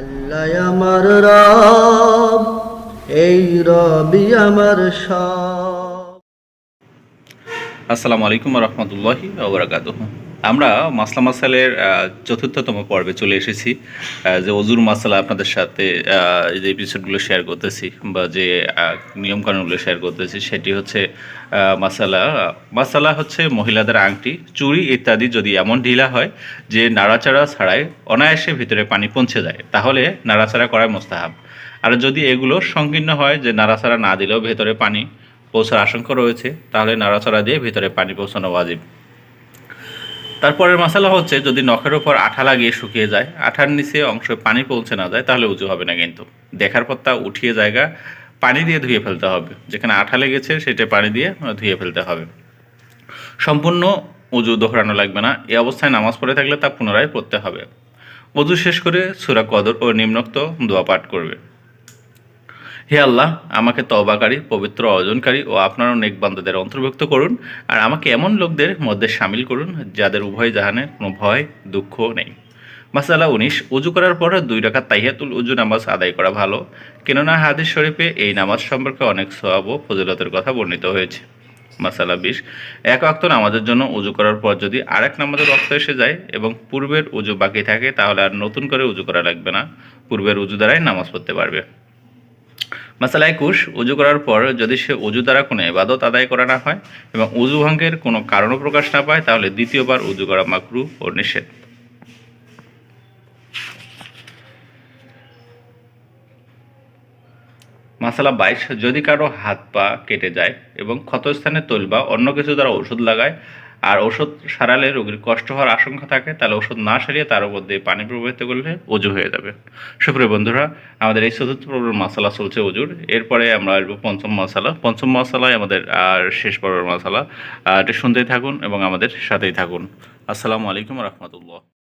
আল্লাহ আমার রব এই রবি আমার সব। আসসালামু আলাইকুম রহমতুল্লাহি ওবরাকাত আমরা মাসলা মাসালের চতুর্থতম পর্বে চলে এসেছি। যে অজুর মাসালা আপনাদের সাথে যে এপিসোডগুলো শেয়ার করতেছি বা যে নিয়মকানুনগুলো শেয়ার করতেছি, সেটি হচ্ছে মাসালা। মাসালা হচ্ছে মহিলাদের আংটি, চুড়ি ইত্যাদি যদি এমন ঢিলা হয় যে নাড়াচাড়া ছাড়াই অনায়াসে ভিতরে পানি পৌঁছে যায়, তাহলে নাড়াচাড়া করাই মোস্তাহাব। আর যদি এগুলো সংকীর্ণ হয় যে নাড়াচাড়া না দিলেও ভেতরে পানি পৌঁছার আশঙ্কা রয়েছে, তাহলে নাড়াচাড়া দিয়ে ভিতরে পানি পৌঁছানো ওয়াজিব। তারপরের মশালা হচ্ছে, যদি নখের ওপর আঠা লাগিয়ে শুকিয়ে যায়, আঠার নিচে অংশে পানি পৌঁছে না যায়, তাহলে উঁচু হবে না কিন্তু। দেখার পর তা উঠিয়ে জায়গা পানি দিয়ে ধুয়ে ফেলতে হবে। যেখানে আঠা লেগেছে, সেটা পানি দিয়ে ধুয়ে ফেলতে হবে। সম্পূর্ণ উজু দোহরানো লাগবে না। এই অবস্থায় নামাজ পড়ে থাকলে তা পুনরায় পড়তে হবে। অজু শেষ করে সুরা কদর ও নিম্নোক্ত দোয়া পাঠ করবে। হে আল্লাহ, আমাকে তবাকারী পবিত্র অর্জনকারী ও আপনার নেক বান্দাদের অন্তর্ভুক্ত করুন আর আমাকে এমন লোকদের মধ্যে সামিল করুন যাদের উভয় জাহানে কোনো ভয় দুঃখ নেই। মাসালা উনিশ, উজু করার পর দুই রাকাত তাহিয়াতুল উজু নামাজ আদায় করা ভালো, কেননা হাদিস শরীফে এই নামাজ সম্পর্কে অনেক সওয়াব ও ফজিলতের কথা বর্ণিত হয়েছে। মাসালা বিশ, এক অক্ত নামাজের জন্য উজু করার পর যদি আরেক নামাজের রক্ত এসে যায় এবং পূর্বের উজু বাকি থাকে, তাহলে আর নতুন করে উজু করা লাগবে না, পূর্বের উজু দ্বারাই নামাজ পড়তে পারবে। মাসালা একুশ উজু করার পর যদি সে উজু দ্বারা কোনো এবাদত আদায় করা না হয় এবং উজু ভঙ্গের কোনো কারণও প্রকাশ না পায়, তাহলে দ্বিতীয়বার উজু করা মাকরু ও নিষেধ। মাসালা বাইশ, যদি কারও হাত পা কেটে যায় এবং ক্ষতস্থানে তৈল বা অন্য কিছু দ্বারা ওষুধ লাগায় আর ওষুধ সারালে রোগীর কষ্ট হওয়ার আশঙ্কা থাকে, তাহলে ওষুধ না সারিয়ে তার উপর দিয়ে পানি প্রবাহিত করলে অজু হয়ে যাবে। সুপ্রিয় বন্ধুরা, আমাদের এই চতুর্থ পর্বের মশালা চলছে অজুর। এরপরে আমরা আসব পঞ্চম মশালা। পঞ্চম মশালায় আমাদের আর শেষ পর্বের মশালা। এটা শুনতেই থাকুন এবং আমাদের সাথেই থাকুন। আসসালামু আলাইকুম রহমতুল্লাহ।